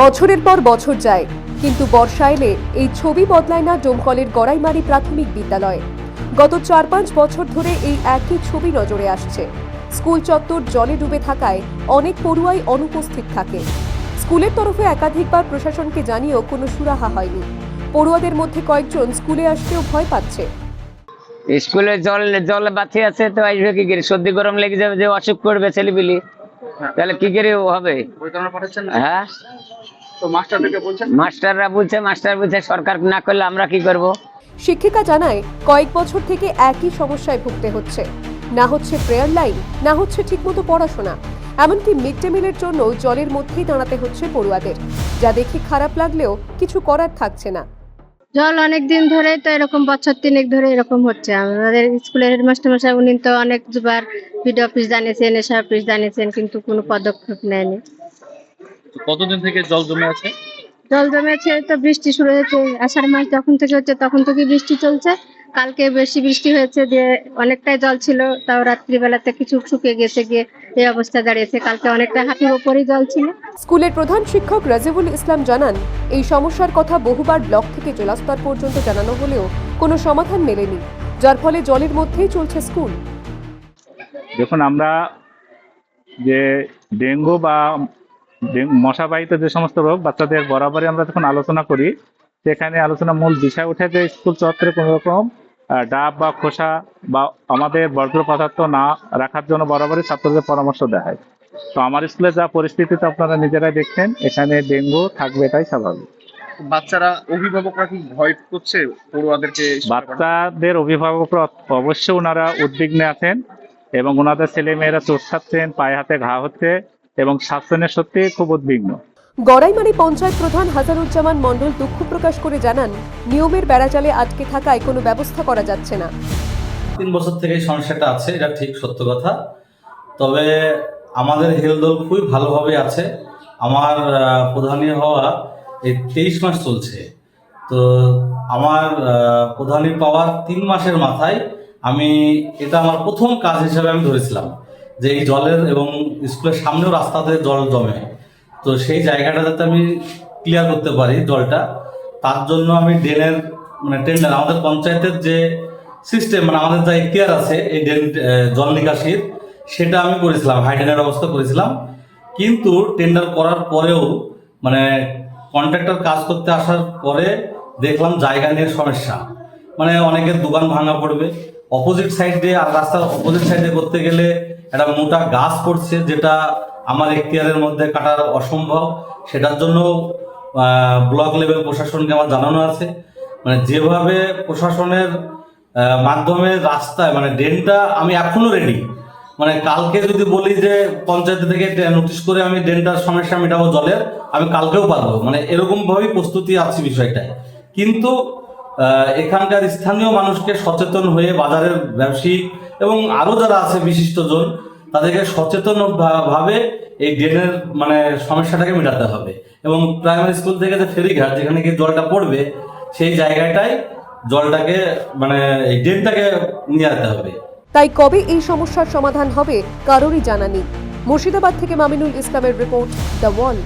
বছরের পর বছর যায় কিন্তু বর্ষা এলে এই ছবি বদলায় না ডোমকলের গড়াইমারি প্রাথমিক বিদ্যালয়ে। গত চার পাঁচ বছর ধরে এই একই ছবি নজরে আসছে। স্কুল চত্বর জলে ডুবে থাকায় অনেক পড়ুয়াই অনুপস্থিত থাকে। স্কুলের তরফে একাধিকবার প্রশাসনকে জানিয়েও কোনো সুরাহা হয়নি। পড়ুয়াদের মধ্যে কয়েকজন স্কুলে আসতেও ভয় পাচ্ছে। স্কুলে জল জল বাতি আছে তো আসবে কি করে? সর্দি গরম লেগে যাবে যে অসুখ করবে ছেলেপিলি। তাহলে কি করে হবে? হ্যাঁ? তো মাস্টারদেরকে বলছেন? মাস্টাররা বলছে মাস্টার বলছে সরকার না করলে আমরা কি করব? শিক্ষিকা জানায় কয়েক বছর থেকে একই সমস্যায় ভুগতে হচ্ছে। না হচ্ছে প্রেয়ার লাইন না হচ্ছে ঠিকমতো পড়াশোনা। এমনকি মিড ডে মিলের জন্য জলের মধ্যেই দাঁড়াতে হচ্ছে পড়ুয়াদের। যা দেখে খারাপ লাগলেও কিছু করার থাকছে না। জল অনেক দিন ধরে তো এরকম বছর তিনেক ধরে এরকম হচ্ছে। আমাদের স্কুলের হেডমাস্টার মশাই উনি তো অনেক দুবার বিডিও অফিস জানিয়েছেন এসব অফিস জানিয়েছেন কিন্তু কোনো পদক্ষেপ নেয়নি। কতদিন থেকে জল জমে আছে? জল জমেছে তো বৃষ্টি শুরু হয়েছে আষাঢ় মাস যখন থেকে হচ্ছে তখন থেকে বৃষ্টি চলছে। কালকে বেশি বৃষ্টি হয়েছে যে অনেকটাই জল ছিল তাও রাত্রিবেলাতে কিছু শুকিয়ে গেছে গিয়ে এই অবস্থা দাঁড়িয়েছে। কালকে অনেকটা হাঁটুর ওপরই জল ছিল। স্কুলের প্রধান শিক্ষক রাজিবুল ইসলাম জানান এই সমস্যার কথা বহুবার ব্লক থেকে জেলাস্তর পর্যন্ত জানানো হলেও কোনো সমাধান মেলেনি যার ফলে জলের মধ্যেই চলছে স্কুল। দেখুন আমরা যে ডেঙ্গু বা মশাবাহিত যে সমস্ত রোগ বাচ্চাদের বরাবরই আমরা যখন আলোচনা করি সেখানে আলোচনা মূল বিষয় উঠে যে স্কুল চত্বরে কোনো রকম ডাব বা খোসা বা আমাদের বর্জ্য পদার্থ না রাখার জন্য বরাবরই ছাত্রদের পরামর্শ দেওয়া হয়। তো আমার স্কুলে যা পরিস্থিতি তো আপনারা নিজেরাই দেখছেন এখানে ডেঙ্গু থাকবে এটাই স্বাভাবিক। বাচ্চারা অভিভাবকরা কি ভয় করছে পড়ুয়াদেরকে বাচ্চাদের অভিভাবকরা অবশ্যই ওনারা উদ্বিগ্নে আছেন এবং ওনাদের ছেলে মেয়েরা চোট খাচ্ছেন পায়ে হাতে ঘা হচ্ছে এবং শাসনের সত্যি খুব উদ্বিগ্ন। গড়াইমারি পঞ্চায়েত প্রধান হাজারুজ্জামান মণ্ডল দুঃখ প্রকাশ করে জানান নিয়মের বেড়াজালে আটকে থাকায় কোনো ব্যবস্থা করা যাচ্ছে না। তিন বছর থেকে এই সমস্যাটা আছে এটা ঠিক সত্য কথা। তবে আমাদের হেলদোল খুবই ভালোভাবে আছে। আমার আহ, প্রধানী হওয়া এই তেইশ মাস চলছে। তো আমার আহ, প্রধানী পাওয়ার তিন মাসের মাথায় আমি এটা আমার প্রথম কাজ হিসেবে আমি ধরেছিলাম। যে এই জলের এবং স্কুলের সামনেও রাস্তাতে জল জমে। তো সেই জায়গাটা যাতে আমি ক্লিয়ার করতে পারি জলটা, তার জন্য আমি ড্রেনের মানে টেন্ডার আমাদের পঞ্চায়েতের যে সিস্টেম মানে আমাদের যা ইতিহার আছে এই ড্রেন জল নিকাশির, সেটা আমি করেছিলাম হাইডেনের ব্যবস্থা করেছিলাম। কিন্তু টেন্ডার করার পরেও মানে কন্ট্রাক্টর কাজ করতে আসার পরে দেখলাম জায়গা নিয়ে সমস্যা। মানে অনেকের দোকান ভাঙা পড়বে অপোজিট সাইড দিয়ে আর রাস্তার অপোজিট সাইডে করতে গেলে একটা মোটা গাছ পড়ছে, যেটা আমার এখতিয়ারের মধ্যে কাটার অসম্ভব। সেটার জন্য ব্লক লেভেল প্রশাসনকে আমার জানানো আছে। মানে যেভাবে প্রশাসনের মাধ্যমে রাস্তায় মানে ড্রেনটা আমি এখনও রেডি মানে কালকে যদি বলি যে পঞ্চায়েত থেকে নোটিশ করে আমি ড্রেনটার সমস্যা মেটাবো জলের, আমি কালকেও পারব। মানে এরকমভাবেই প্রস্তুতি আছে বিষয়টায়। কিন্তু এখানকার স্থানীয় মানুষকে সচেতন হয়ে বাজারের ব্যবসায়িক এবং আরও যারা আছে বিশিষ্টজন, তাদেরকে সচেতন ভাবে এই ড্রেনের মানে সমস্যাটাকে মেটাতে হবে। এবং প্রাইমারি স্কুল থেকে যে ফেরিঘাট, যেখানে গিয়ে জলটা পড়বে, সেই জায়গাটায় জলটাকে মানে এই ড্রেনটাকে নিয়ে যেতে হবে। তাই কবে এই সমস্যার সমাধান হবে, কারোরই জানা নেই। মুর্শিদাবাদ থেকে মামিনুল ইসলামের রিপোর্ট দ্য ওয়াল